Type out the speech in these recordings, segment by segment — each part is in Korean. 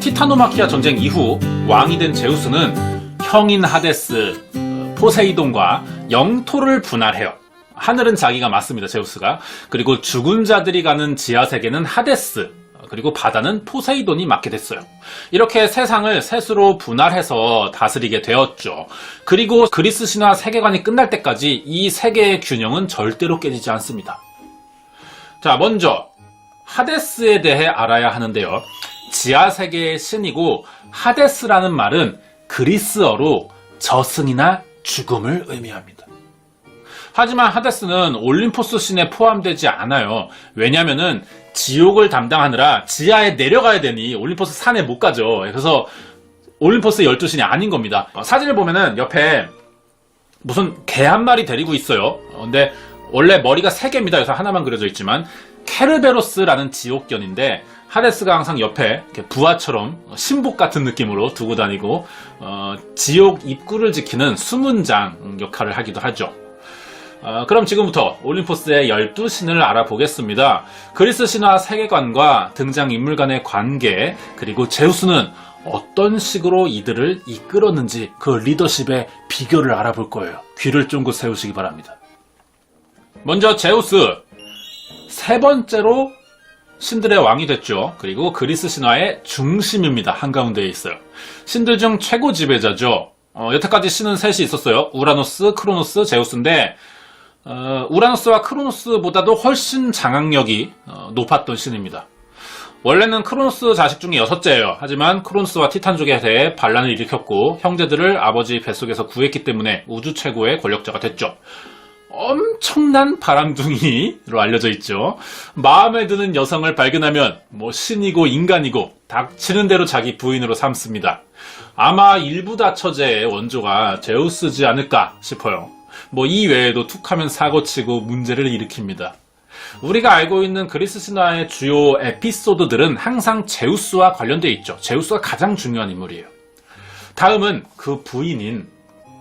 티타노마키아 전쟁 이후 왕이 된 제우스는 형인 하데스, 어, 포세이돈과 영토를 분할해요. 하늘은 자기가 맞습니다, 제우스가. 그리고 죽은 자들이 가는 지하 세계는 하데스, 어, 그리고 바다는 포세이돈이 맡게 됐어요. 이렇게 세상을 셋으로 분할해서 다스리게 되었죠. 그리고 그리스 신화 세계관이 끝날 때까지 이 세계의 균형은 절대로 깨지지 않습니다. 자, 먼저 하데스에 대해 알아야 하는데요. 지하 세계의 신이고 하데스라는 말은 그리스어로 저승이나 죽음을 의미합니다. 하지만 하데스는 올림포스 신에 포함되지 않아요. 왜냐면은 지옥을 담당하느라 지하에 내려가야 되니 올림포스 산에 못 가죠. 그래서 올림포스 12신이 아닌 겁니다. 어, 사진을 보면은 옆에 무슨 개 한 마리 데리고 있어요. 어, 근데 원래 머리가 세 개입니다. 그래서 하나만 그려져 있지만 케르베로스라는 지옥견인데 하데스가 항상 옆에 부하처럼 신복 같은 느낌으로 두고 다니고 어, 지옥 입구를 지키는 수문장 역할을 하기도 하죠. 어, 그럼 지금부터 올림포스의 12신을 알아보겠습니다. 그리스 신화 세계관과 등장인물 간의 관계, 그리고 제우스는 어떤 식으로 이들을 이끌었는지 그 리더십의 비결을 알아볼 거예요. 귀를 쫑긋 세우시기 바랍니다. 먼저 제우스. 세 번째로 신들의 왕이 됐죠. 그리고 그리스 신화의 중심입니다. 한가운데에 있어요. 신들 중 최고 지배자죠. 어, 여태까지 신은 셋이 있었어요. 우라노스, 크로노스, 제우스인데 어, 우라노스와 크로노스보다도 훨씬 장악력이 어, 높았던 신입니다. 원래는 크로노스 자식 중에 여섯째예요. 하지만 크로노스와 티탄족에 대해 반란을 일으켰고 형제들을 아버지 뱃속에서 구했기 때문에 우주 최고의 권력자가 됐죠. 엄청난 바람둥이로 알려져 있죠. 마음에 드는 여성을 발견하면 뭐 신이고 인간이고 닥치는 대로 자기 부인으로 삼습니다. 아마 일부 다처제의 원조가 제우스지 않을까 싶어요. 뭐 이 외에도 툭하면 사고치고 문제를 일으킵니다. 우리가 알고 있는 그리스 신화의 주요 에피소드들은 항상 제우스와 관련되어 있죠. 제우스가 가장 중요한 인물이에요. 다음은 그 부인인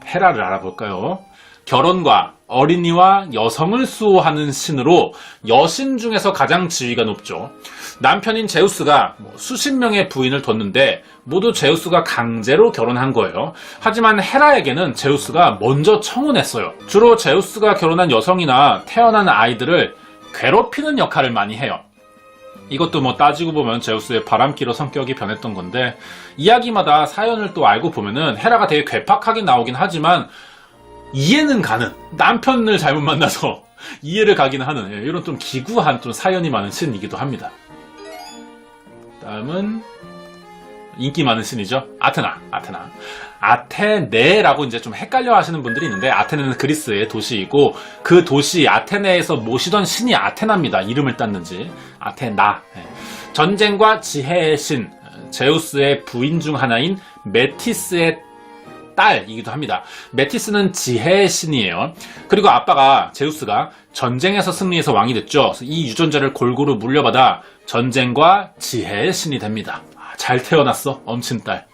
헤라를 알아볼까요? 결혼과 어린이와 여성을 수호하는 신으로 여신 중에서 가장 지위가 높죠. 남편인 제우스가 뭐 수십 명의 부인을 뒀는데 모두 제우스가 강제로 결혼한 거예요. 하지만 헤라에게는 제우스가 먼저 청혼했어요. 주로 제우스가 결혼한 여성이나 태어난 아이들을 괴롭히는 역할을 많이 해요. 이것도 뭐 따지고 보면 제우스의 바람기로 성격이 변했던 건데 이야기마다 사연을 또 알고 보면은 헤라가 되게 괴팍하게 나오긴 하지만 이해는 가는 남편을 잘못 만나서 이해를 가긴 하는 예, 이런 좀 기구한 좀 사연이 많은 신이기도 합니다. 다음은 인기 많은 신이죠. 아테나, 아테나. 아테네라고 이제 좀 헷갈려 하시는 분들이 있는데 아테네는 그리스의 도시이고 그 도시 아테네에서 모시던 신이 아테나입니다. 이름을 땄는지. 아테나. 예. 전쟁과 지혜의 신, 제우스의 부인 중 하나인 메티스의 딸이기도 합니다. 메티스는 지혜의 신이에요. 그리고 아빠가 제우스가 전쟁에서 승리해서 왕이 됐죠. 이 유전자를 골고루 물려받아 전쟁과 지혜의 신이 됩니다. 아, 잘 태어났어, 엄친 딸.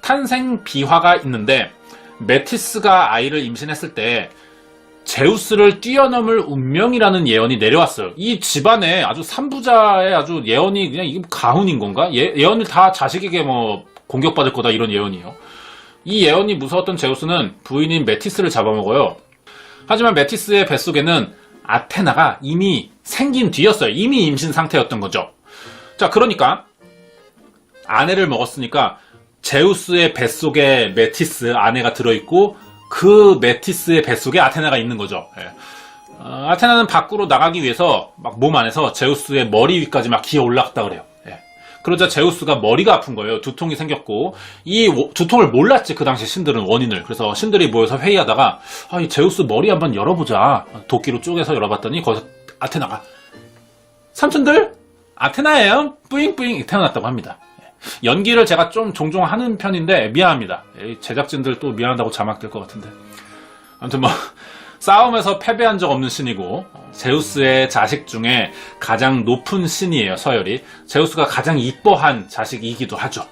탄생 비화가 있는데 메티스가 아이를 임신했을 때 제우스를 뛰어넘을 운명이라는 예언이 내려왔어요. 이 집안에 아주 삼부자의 아주 예언이 그냥 이게 가훈인 건가? 예, 예언을 다 자식에게 뭐 공격받을 거다 이런 예언이에요. 이 예언이 무서웠던 제우스는 부인인 메티스를 잡아먹어요. 하지만 메티스의 뱃속에는 아테나가 이미 생긴 뒤였어요. 이미 임신 상태였던 거죠. 자, 그러니까 아내를 먹었으니까 제우스의 뱃속에 메티스 아내가 들어있고 그 메티스의 뱃속에 아테나가 있는 거죠. 예. 어, 아테나는 밖으로 나가기 위해서 막 몸 안에서 제우스의 머리 위까지 막 기어 올라갔다 그래요. 예. 그러자 제우스가 머리가 아픈 거예요. 두통이 생겼고 이 두통을 몰랐지 그 당시 신들은 원인을. 그래서 신들이 모여서 회의하다가 아, 이 제우스 머리 한번 열어보자. 도끼로 쪼개서 열어봤더니 거기서 아테나가 삼촌들 아테나예요. 뿌잉뿌잉 태어났다고 합니다. 예. 연기를 제가 좀 종종 하는 편인데 미안합니다. 예, 제작진들 또 미안하다고 자막될 것 같은데. 아무튼 뭐 싸움에서 패배한 적 없는 신이고 어, 제우스의 자식 중에 가장 높은 신이에요. 서열이. 제우스가 가장 이뻐한 자식이기도 하죠.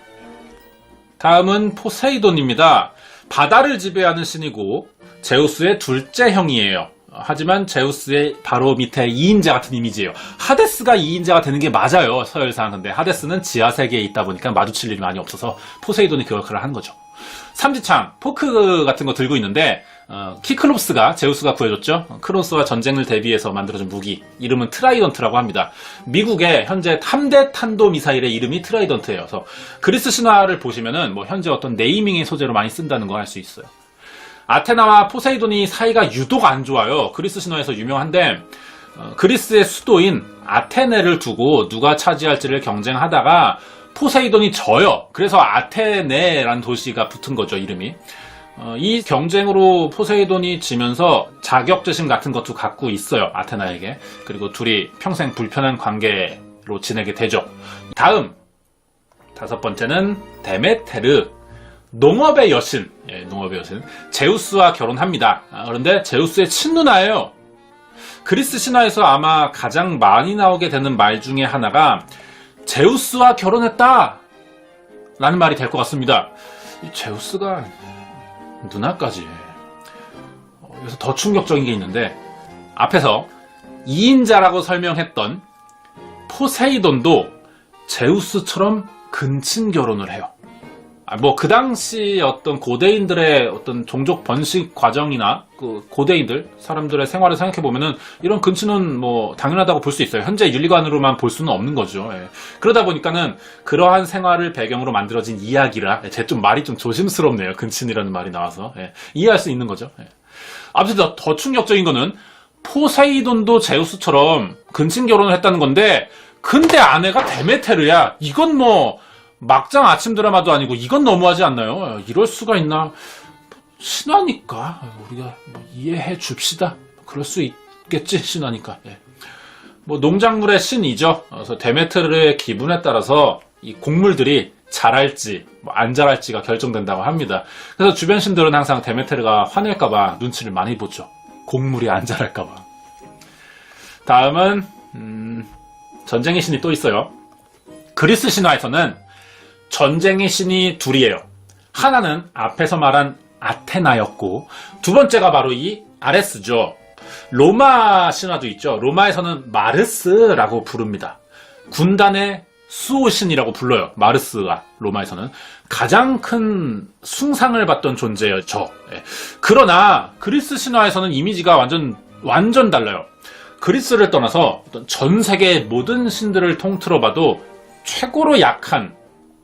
다음은 포세이돈입니다. 바다를 지배하는 신이고 제우스의 둘째 형이에요. 어, 하지만 제우스의 바로 밑에 2인자 같은 이미지예요. 하데스가 2인자가 되는 게 맞아요. 서열상. 근데 하데스는 지하 세계에 있다 보니까 마주칠 일이 많이 없어서 포세이돈이 그 역할을 한 거죠. 삼지창, 포크 같은 거 들고 있는데 어, 키클롭스가 제우스가 구해줬죠. 어, 크로스와 전쟁을 대비해서 만들어준 무기 이름은 트라이던트라고 합니다. 미국의 현재 3대 탄도 미사일의 이름이 트라이던트예요. 그래서 그리스 신화를 보시면은 뭐 현재 어떤 네이밍의 소재로 많이 쓴다는 거알수 있어요. 아테나와 포세이돈이 사이가 유독 안 좋아요. 그리스 신화에서 유명한데 어, 그리스의 수도인 아테네를 두고 누가 차지할지를 경쟁하다가 포세이돈이 져요. 그래서 아테네라는 도시가 붙은 거죠, 이름이. 어, 이 경쟁으로 포세이돈이 지면서 자격지심 같은 것도 갖고 있어요, 아테나에게. 그리고 둘이 평생 불편한 관계로 지내게 되죠. 다음, 다섯 번째는 데메테르. 농업의 여신, 예, 농업의 여신. 제우스와 결혼합니다. 아, 그런데 제우스의 친누나예요. 그리스 신화에서 아마 가장 많이 나오게 되는 말 중에 하나가 제우스와 결혼했다! 라는 말이 될 것 같습니다. 이 제우스가 누나까지. 어, 여기서 더 충격적인 게 있는데, 앞에서 2인자라고 설명했던 포세이돈도 제우스처럼 근친 결혼을 해요. 아, 뭐, 그 당시 어떤 고대인들의 어떤 종족 번식 과정이나 그 고대인들, 사람들의 생활을 생각해 보면은 이런 근친은 뭐 당연하다고 볼 수 있어요. 현재 윤리관으로만 볼 수는 없는 거죠. 예. 그러다 보니까는 그러한 생활을 배경으로 만들어진 이야기라, 제 좀 말이 좀 조심스럽네요. 근친이라는 말이 나와서. 예. 이해할 수 있는 거죠. 예. 아무튼 더, 더 충격적인 거는 포세이돈도 제우스처럼 근친 결혼을 했다는 건데, 근데 아내가 데메테르야. 이건 뭐, 막장 아침 드라마도 아니고 이건 너무하지 않나요? 이럴 수가 있나? 신화니까 우리가 뭐 이해해 줍시다. 그럴 수 있겠지 신화니까. 예. 뭐 농작물의 신이죠. 그래서 데메테르의 기분에 따라서 이 곡물들이 자랄지 뭐 안 자랄지가 결정된다고 합니다. 그래서 주변 신들은 항상 데메테르가 화낼까봐 눈치를 많이 보죠. 곡물이 안 자랄까봐. 다음은 음, 전쟁의 신이 또 있어요. 그리스 신화에서는 전쟁의 신이 둘이에요. 하나는 앞에서 말한 아테나였고 두 번째가 바로 이 아레스죠. 로마 신화도 있죠. 로마에서는 마르스라고 부릅니다. 군단의 수호신이라고 불러요. 마르스가 로마에서는 가장 큰 숭상을 받던. 저. 예. 그러나 그리스 신화에서는 이미지가 완전 완전 달라요. 그리스를 떠나서 전 세계 모든 신들을 통틀어 봐도 최고로 약한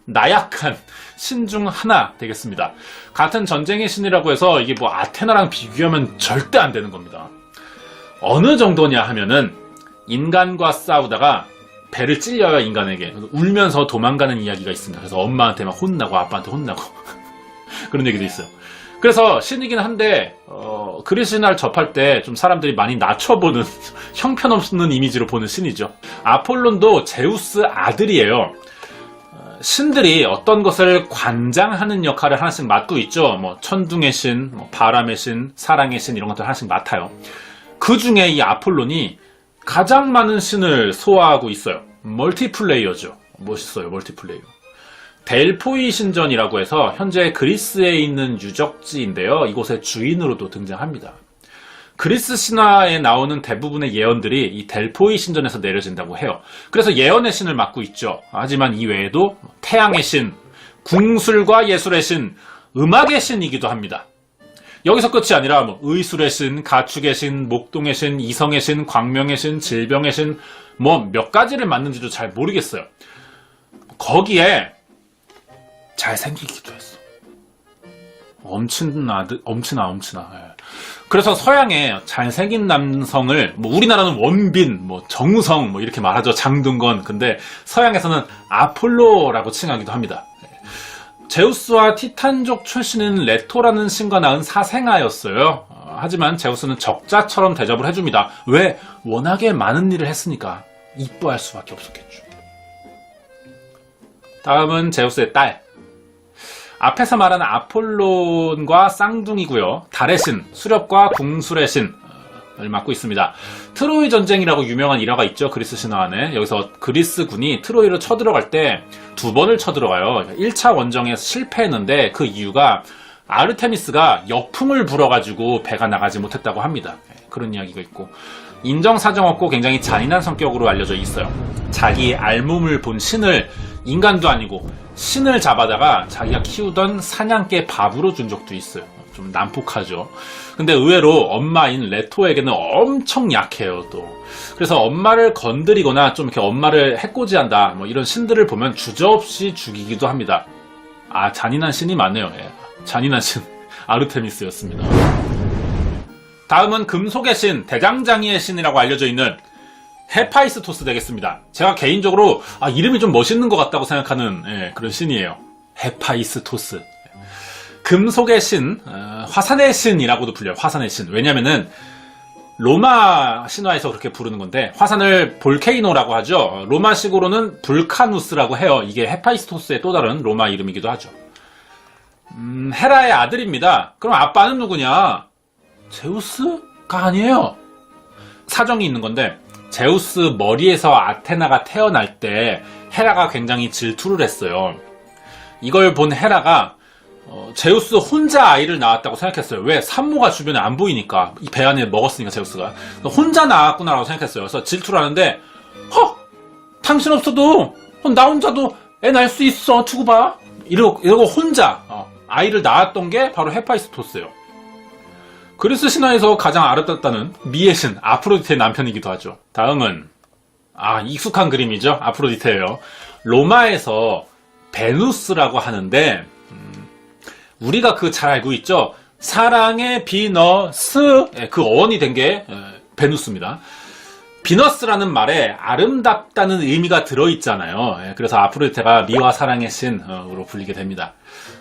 나약한 신중 하나 되겠습니다. 같은 전쟁의 신이라고 해서 이게 뭐 아테나랑 비교하면 절대 안 되는 겁니다. 어느 정도냐 하면은 인간과 싸우다가 배를 찔려요 인간에게 울면서 도망가는 이야기가 있습니다. 그래서 엄마한테 막 혼나고 아빠한테 혼나고 그런 얘기도 있어요. 그래서 신이긴 한데 어, 그리스 신화를 접할 때 좀 사람들이 많이 낮춰보는 형편없는 이미지로 보는 신이죠. 아폴론도 제우스 아들이에요. 신들이 어떤 것을 관장하는 역할을 하나씩 맡고 있죠. 뭐 천둥의 신, 뭐 바람의 신, 사랑의 신 이런 것들 하나씩 맡아요. 그 중에 이 아폴론이 가장 많은 신을 소화하고 있어요. 멀티플레이어죠. 멋있어요, 멀티플레이어. 델포이 신전이라고 해서 현재 그리스에 있는 유적지인데요. 이곳의 주인으로도 등장합니다. 그리스 신화에 나오는 대부분의 예언들이 이 델포이 신전에서 내려진다고 해요. 그래서 예언의 신을 맡고 있죠. 하지만 이 외에도 태양의 신, 궁술과 예술의 신, 음악의 신이기도 합니다. 여기서 끝이 아니라 뭐 의술의 신, 가축의 신, 목동의 신, 이성의 신, 광명의 신, 질병의 신, 뭐 몇 가지를 맡는지도 잘 모르겠어요. 거기에 잘생기기도 했어. 엄친아, 엄친아, 엄친아. 예. 그래서 서양에 잘생긴 남성을 뭐 우리나라는 원빈, 뭐 정우성 뭐 이렇게 말하죠. 장둥건. 근데 서양에서는 아폴로라고 칭하기도 합니다. 제우스와 티탄족 출신인 레토라는 신과 낳은 사생아였어요. 어, 하지만 제우스는 적자처럼 대접을 해줍니다. 왜? 워낙에 많은 일을 했으니까 이뻐할 수밖에 없었겠죠. 다음은 제우스의 딸. 앞에서 말한 아폴론과 쌍둥이고요. 달의 신, 수렵과 궁술의 신 을 맡고 있습니다. 트로이 전쟁이라고 유명한 일화가 있죠. 그리스 신화 안에. 여기서 그리스 군이 트로이를 쳐들어갈 때 두 번을 쳐들어가요. 1차 원정에서 실패했는데 그 이유가 아르테미스가 역풍을 불어가지고 배가 나가지 못했다고 합니다. 그런 이야기가 있고 인정사정 없고 굉장히 잔인한 성격으로 알려져 있어요. 자기 알몸을 본 신을 인간도 아니고 신을 잡아다가 자기가 키우던 사냥개 밥으로 준 적도 있어요. 좀 난폭하죠. 근데 의외로 엄마인 레토에게는 엄청 약해요, 또. 그래서 엄마를 건드리거나 좀 이렇게 엄마를 해코지한다, 뭐 이런 신들을 보면 주저없이 죽이기도 합니다. 아, 잔인한 신이 많네요. 예. 잔인한 신. 아르테미스였습니다. 다음은 금속의 신, 대장장이의 신이라고 알려져 있는 헤파이스토스 되겠습니다. 제가 개인적으로 아, 이름이 좀 멋있는 것 같다고 생각하는 예, 그런 신이에요. 헤파이스토스. 금속의 신, 어, 화산의 신이라고도 불려요. 화산의 신. 왜냐면은 로마 신화에서 그렇게 부르는 건데 화산을 볼케이노라고 하죠. 어, 로마식으로는 불카누스라고 해요. 이게 헤파이스토스의 또 다른 로마 이름이기도 하죠. 음, 헤라의 아들입니다. 그럼 아빠는 누구냐? 제우스가 아니에요. 사정이 있는 건데 제우스 머리에서 아테나가 태어날 때 헤라가 굉장히 질투를 했어요. 이걸 본 헤라가 어, 제우스 혼자 아이를 낳았다고 생각했어요. 왜? 산모가 주변에 안 보이니까 이 배 안에 먹었으니까 제우스가 혼자 낳았구나라고 생각했어요. 그래서 질투를 하는데 허! 당신 없어도 어, 나 혼자도 애 낳을 수 있어. 두고 봐. 이러고, 이러고 혼자 어, 아이를 낳았던 게 바로 헤파이스토스예요. 그리스 신화에서 가장 아름답다는 미의 신 아프로디테의 남편이기도 하죠. 다음은 아 익숙한 그림이죠. 아프로디테예요. 로마에서 베누스라고 하는데 음, 우리가 그 잘 알고 있죠. 사랑의 비너스 예, 그 어원이 된 게 베누스입니다. 비너스라는 말에 아름답다는 의미가 들어있잖아요. 예, 그래서 아프로디테가 미와 사랑의 신으로 불리게 됩니다.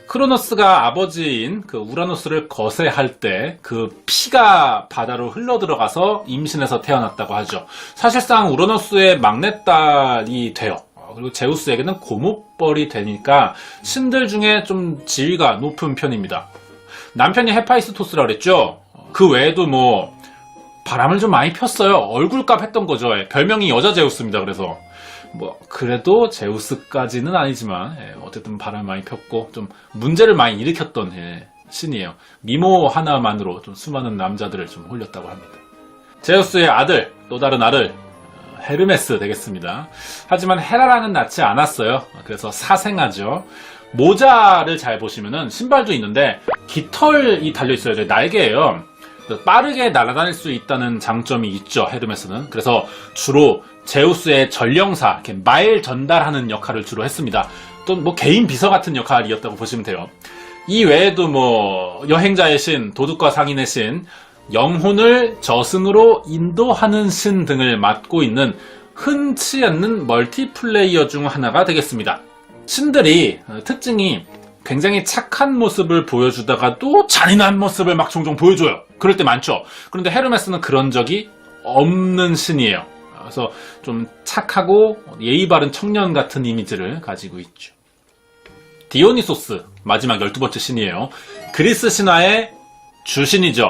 크로노스가 아버지인 그 우라노스를 거세할 때 그 피가 바다로 흘러 들어가서 임신해서 태어났다고 하죠. 사실상 우라노스의 막내딸이 돼요. 어, 그리고 제우스에게는 고모뻘이 되니까 신들 중에 좀 지위가 높은 편입니다. 남편이 헤파이스토스라 그랬죠. 그 외에도 뭐 바람을 좀 많이 폈어요. 얼굴값 했던 거죠. 예, 별명이 여자 제우스입니다. 그래서 뭐 그래도 제우스까지는 아니지만 예, 어쨌든 바람 많이 폈고 좀 문제를 많이 일으켰던 예, 신이에요. 미모 하나만으로 좀 수많은 남자들을 좀 홀렸다고 합니다. 제우스의 아들 또 다른 아들 어, 헤르메스 되겠습니다. 하지만 헤라랑은 낳지 않았어요. 그래서 사생아죠. 모자를 잘 보시면은 신발도 있는데 깃털이 달려 있어요. 날개예요. 빠르게 날아다닐 수 있다는 장점이 있죠, 헤르메스는. 그래서 주로 제우스의 전령사, 이렇게 말 전달하는 역할을 주로 했습니다. 또 뭐 개인 비서 같은 역할이었다고 보시면 돼요. 이 외에도 뭐 여행자의 신, 도둑과 상인의 신, 영혼을 저승으로 인도하는 신 등을 맡고 있는 흔치 않는 멀티플레이어 중 하나가 되겠습니다. 신들이 어, 특징이 굉장히 착한 모습을 보여주다가 또 잔인한 모습을 막 종종 보여줘요. 그럴 때 많죠. 그런데 헤르메스는 그런 적이 없는 신이에요. 그래서 좀 착하고 예의 바른 청년 같은 이미지를 가지고 있죠. 디오니소스 마지막 12번째 신이에요. 그리스 신화의 주신이죠.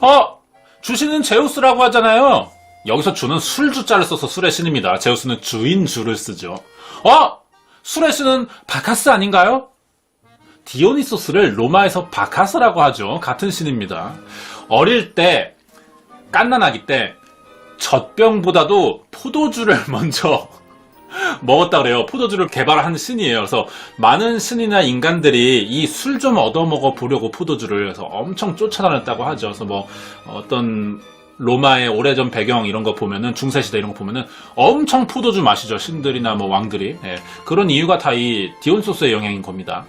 어! 주신은 제우스라고 하잖아요. 여기서 주는 술주자를 써서 술의 신입니다. 제우스는 주인 주를 쓰죠. 어! 술의 신은 바카스 아닌가요? 디오니소스를 로마에서 바카스라고 하죠. 같은 신입니다. 어릴 때 깐난아기 때 젖병보다도 포도주를 먼저 먹었다 그래요. 포도주를 개발한 신이에요. 그래서 많은 신이나 인간들이 이 술 좀 얻어먹어 보려고 포도주를 해서 엄청 쫓아다녔다고 하죠. 그래서 뭐 어떤 로마의 오래전 배경 이런 거 보면은 중세시대 이런 거 보면은 엄청 포도주 마시죠. 신들이나 뭐 왕들이. 예, 그런 이유가 다 이 디온소스의 영향인 겁니다.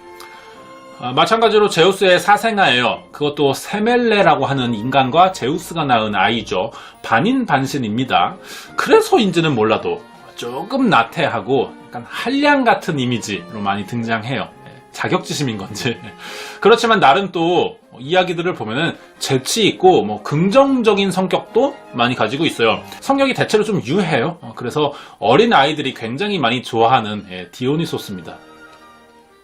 아, 마찬가지로 제우스의 사생아예요. 그것도 세멜레라고 하는 인간과 제우스가 낳은 아이죠. 반인 반신입니다. 그래서인지는 몰라도 조금 나태하고 약간 한량 같은 이미지로 많이 등장해요. 예, 자격지심인 건지. 그렇지만 나름 또 이야기들을 보면은 재치 있고 뭐 긍정적인 성격도 많이 가지고 있어요. 성격이 대체로 좀 유해요. 어, 그래서 어린 아이들이 굉장히 많이 좋아하는 예, 디오니소스입니다.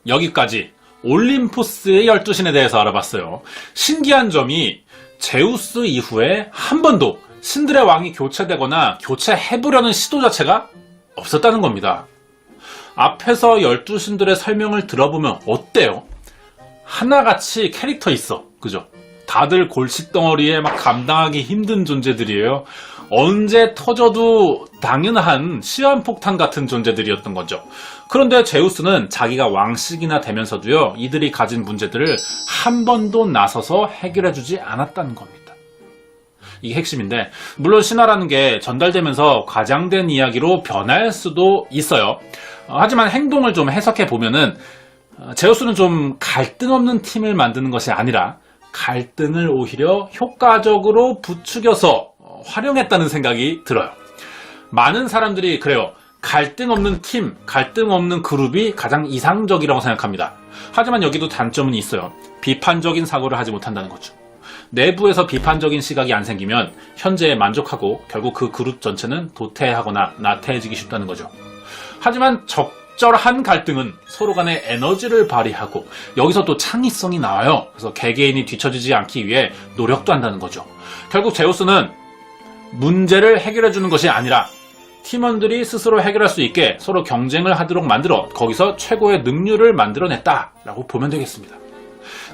여기까지 올림푸스의 12신에 대해서 알아봤어요. 신기한 점이 제우스 이후에 한 번도 신들의 왕이 교체되거나 교체해보려는 시도 자체가 없었다는 겁니다. 앞에서 12신들의 설명을 들어보면 어때요? 하나같이 캐릭터 있어. 그죠? 다들 골칫덩어리에 막 감당하기 힘든 존재들이에요. 언제 터져도 당연한 시한폭탄 같은 존재들이었던 거죠. 그런데 제우스는 자기가 왕식이나 되면서도요, 이들이 가진 문제들을 한 번도 나서서 해결해주지 않았다는 겁니다. 이게 핵심인데, 물론 신화라는 게 전달되면서 과장된 이야기로 변할 수도 있어요. 어, 하지만 행동을 좀 해석해 보면은, 어, 제우스는 좀 갈등 없는 팀을 만드는 것이 아니라, 갈등을 오히려 효과적으로 부추겨서 어, 활용했다는 생각이 들어요. 많은 사람들이 그래요. 갈등 없는 팀, 갈등 없는 그룹이 가장 이상적이라고 생각합니다. 하지만 여기도 단점은 있어요. 비판적인 사고를 하지 못한다는 거죠. 내부에서 비판적인 시각이 안 생기면 현재에 만족하고 결국 그 그룹 전체는 도태하거나 나태해지기 쉽다는 거죠. 하지만 적절한 갈등은 서로 간의 에너지를 발휘하고 여기서 또 창의성이 나와요. 그래서 개개인이 뒤처지지 않기 위해 노력도 한다는 거죠. 결국 제우스는 문제를 해결해 주는 것이 아니라 팀원들이 스스로 해결할 수 있게 서로 경쟁을 하도록 만들어 거기서 최고의 능률을 만들어냈다 라고 보면 되겠습니다.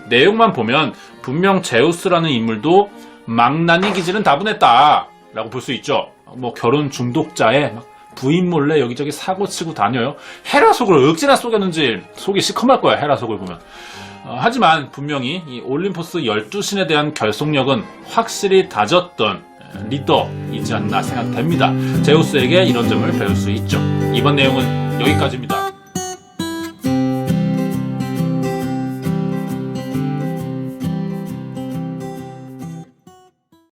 내용만 보면 분명 제우스라는 인물도 망나니 기질은 다분했다 라고 볼 수 있죠. 뭐 결혼 중독자에 막 부인 몰래 여기저기 사고 치고 다녀요. 헤라 속을 억지나 속였는지 속이 시커멀 거야 헤라 속을 보면. 어, 하지만 분명히 이 올림포스 12신에 대한 결속력은 확실히 다졌던 리더이지 않나 생각됩니다. 제우스에게 이런 점을 배울 수 있죠. 이번 내용은 여기까지입니다.